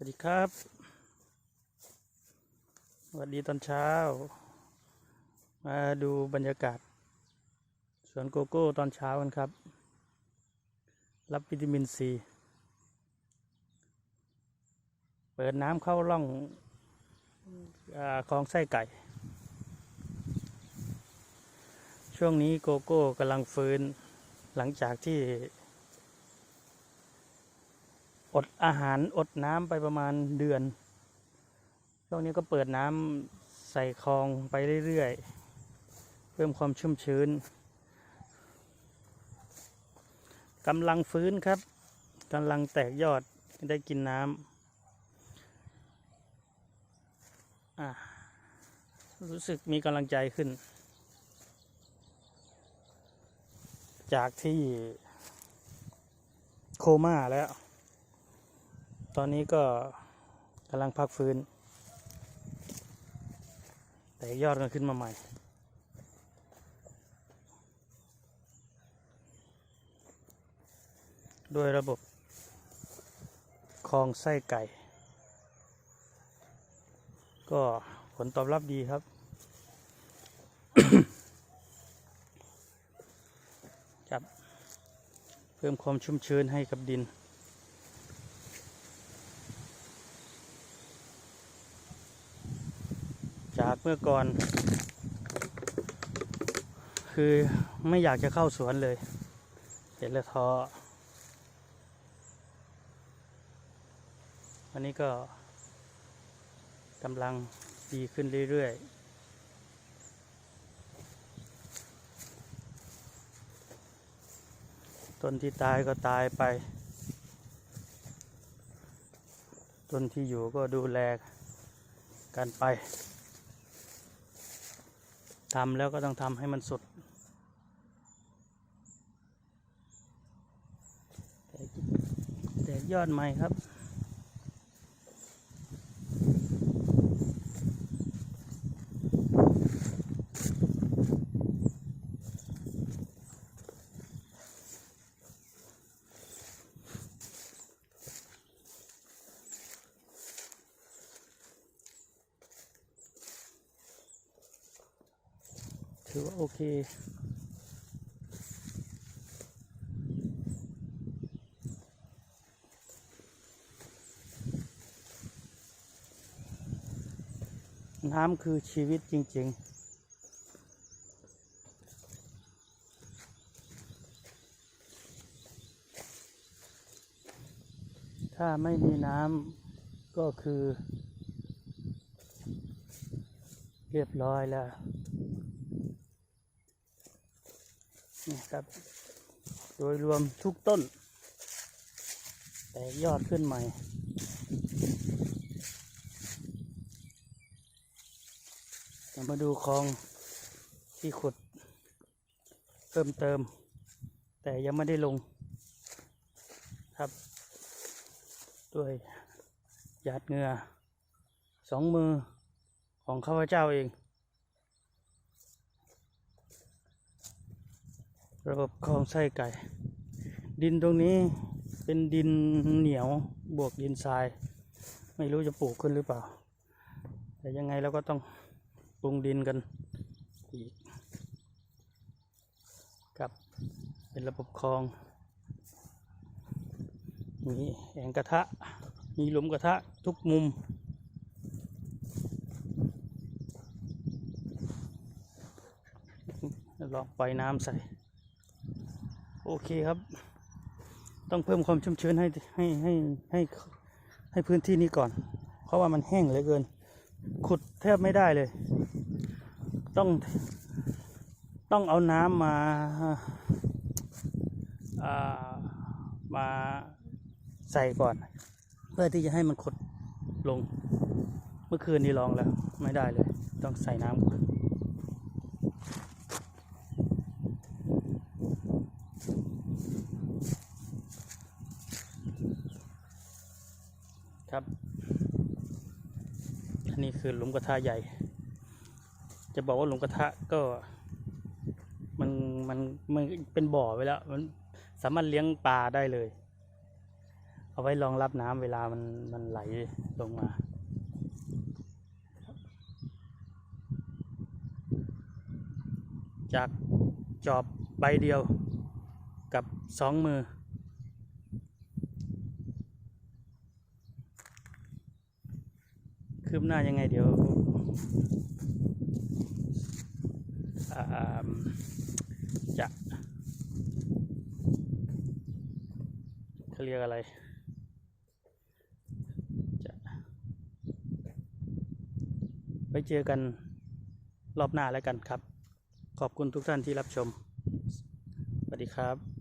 สวัสดีครับสวัสดีตอนเช้า มาดูบรรยากาศสวนโกโก้ตอนเช้ากันครับ รับวิตามินซี เปิดน้ำเข้าร่องอคลองไส้ไก่ ช่วงนี้โกโก้กำลังฟื้นหลังจากที่ ดอาหารอดน้ำไปประมาณเดือน ช่วงนี้ก็เปิดน้ำใส่คลองไปเรื่อยๆ เพิ่มความชุ่มชื้นกำลังฟื้นครับกำลังแตกยอดได้กินน้ำอะรู้สึกมีกำลังใจขึ้น จากที่โคม่าแล้ว ตอนนี้ก็กำลังพักฟื้น แต่ยอดกันขึ้นมาใหม่ด้วยระบบคลองไส้ไก่ ก็ผลตอบรับดีครับครับ เพิ่มความชุ่มชื้นให้กับดิน จากเมื่อก่อน คือไม่อยากจะเข้าสวนเลย เห็นแล้วท้อวันนี้ก็กำลังดีขึ้นเรื่อยๆต้นที่ตายก็ตายไป ต้นที่อยู่ก็ดูแลกันไป ทำแล้วก็ต้องทำให้มันสุดแต่ยอดใหม่ครับ ถือว่าโอเค น้ำคือชีวิตจริง ๆถ้าไม่มีน้ำก็คือ เรียบร้อยแล้ว นี่ครับ โดยรวมทุกต้น แตกยอดขึ้นใหม่เรามาดูคลองที่ขุดเพิ่มเติม แต่ยังไม่ได้ลงครับ ด้วยหยาดเหงื่อสองมือของข้าพเจ้าเอง ระบบคลองไส้ไก่ ดินตรงนี้เป็นดินเหนียวบวกดินทราย ไม่รู้จะปลูกขึ้นหรือเปล่า แต่ยังไงเราก็ต้องปรุงดินกันอีกครับเป็นระบบคลองมีแอ่งกระทะมีหลุมกระทะทุกมุม ลองปล่อยน้ำใส่ โอเคครับ ต้องเพิ่มความชุ่มชื้นให้ให้ให้ให้ให้พื้นที่นี้ก่อน เพราะว่ามันแห้งเหลือเกิน ขุดแทบไม่ได้เลย ต้องต้องเอาน้ำมาามาใส่ก่อน เพื่อที่จะให้มันขดลง เมื่อคืนนี้ลองแล้ว ไม่ได้เลย ต้องใส่น้ำก่อน ครับ อันนี้คือหลุมกระทะใหญ่ จะบอกว่าหลุมกระทะก็มันมันมันเป็นบ่อไว้แล้ว มันสามารถเลี้ยงปลาได้เลย เอาไว้รองรับน้ำเวลามันมันไหลลงมาจากจอบใบเดียวกับสองมือ บหน้ายังไงเดี๋ยวจะเขาเรียกอะไร จะไว้เจอกันรอบหน้าแล้วกันครับ ขอบคุณทุกท่านที่รับชม สวัสดีครับ